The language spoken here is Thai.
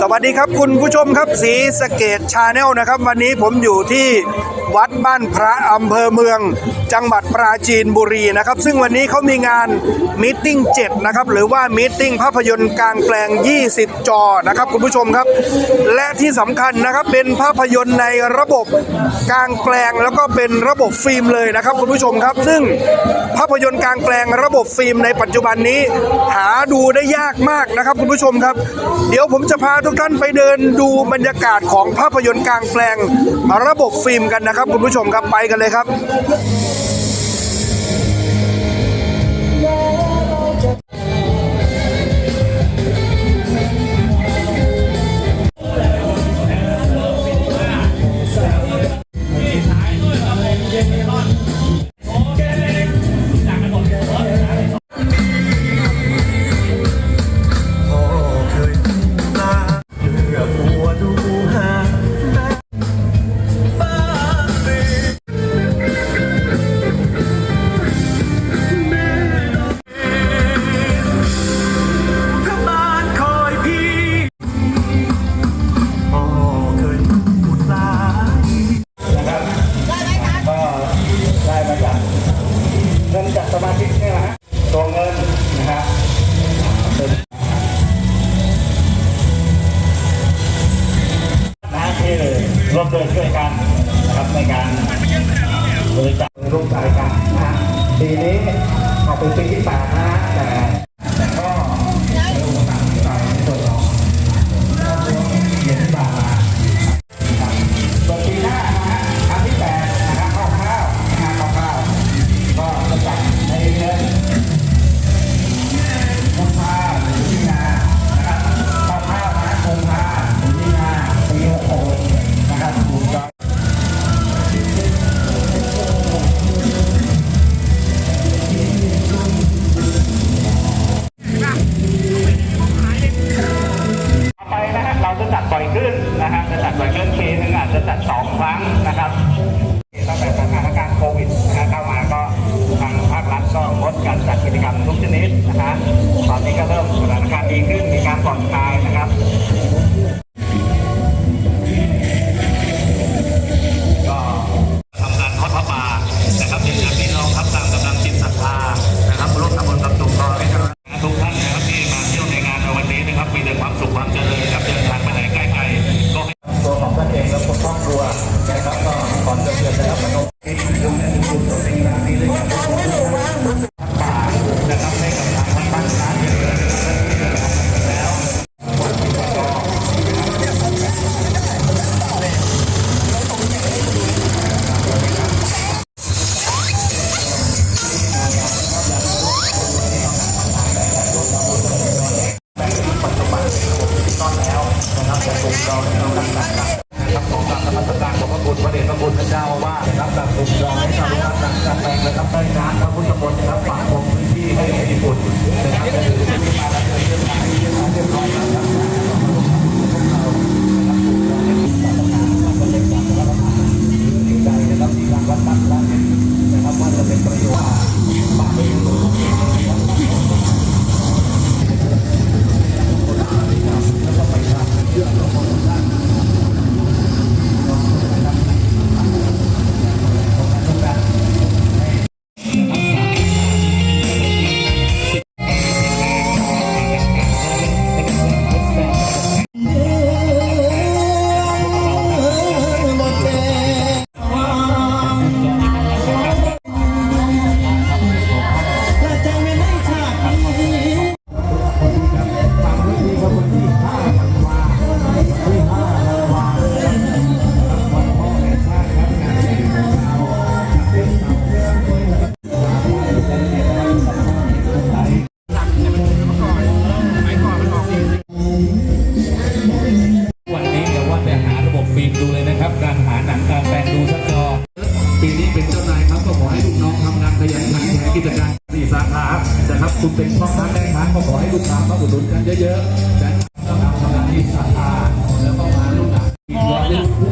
สวัสดีครับคุณผู้ชมครับสีสเกตชาแนลนะครับ วันนี้ผมอยู่ที่ วัดบ้านพระอำเภอเมือง จังหวัดปราจีนบุรีนะครับ ซึ่งวันนี้เขามีงานมิทติ้ง7นะครับหรือว่ามิทติ้งภาพยนตร์กลางแปลง 20 จอนะครับคุณผู้ชมครับ และที่สำคัญนะครับเป็นภาพยนตร์ในระบบกลางแปลงแล้วก็เป็นระบบฟิล์มเลยนะครับคุณผู้ชมครับ ซึ่งภาพยนตร์กลางแปลงระบบฟิล์มในปัจจุบันนี้ หาดูได้ยากมากนะครับคุณผู้ชมครับ เดี๋ยวผมจะพาทุกท่านไปเดินดูบรรยากาศของภาพยนตร์กลางแปลงระบบฟิล์มกันนะครับครับคุณผู้ชมครับไปกันเลยครับ เงินจากสมาชิกเนี่ยนะฮะตัวเงินนะฮะนะที่ร่วมด้วยช่วยกันนะครับในการบริจาคร่วมใจกันนะฮะปีนี้ออกเป็นปีที่แปดนะฮะแต่ ครั้งนะครับตั้งแต่สถานการณ์โควิดนะเข้ามาก็ทางภาครัฐก็งดการจัดกิจกรรมทุกชนิดนะฮะตอนนี้ก็เริ่มสถานการณ์ดีขึ้นมีการผ่อนคลาย นะครักลุ่มเราเนี่ยเราตั้งใจนะครับขอกราบนมัสการขอบพระคุณพระเดชพระคุณพระเจ้าว่านะครับจากกลุ่มเราให้ชาวบ้านจากจากแปลงนะครับได้น้ำพระพุทธมนต์นะครับฝากลงพื้นที่ให้ญี่ปุ่นนะครับจะถือที่มาแล้วเรื่องราวที่มาเรียบร้อยแล้ว สาขานะครับ คุณเป็นพ่อค้าแม่ค้าก็ขอให้ลูกค้ามาอุดหนุนกันเยอะๆนะครับทำงานที่สาขาแล้วก็มาลูกหลานอีกร้อยลูก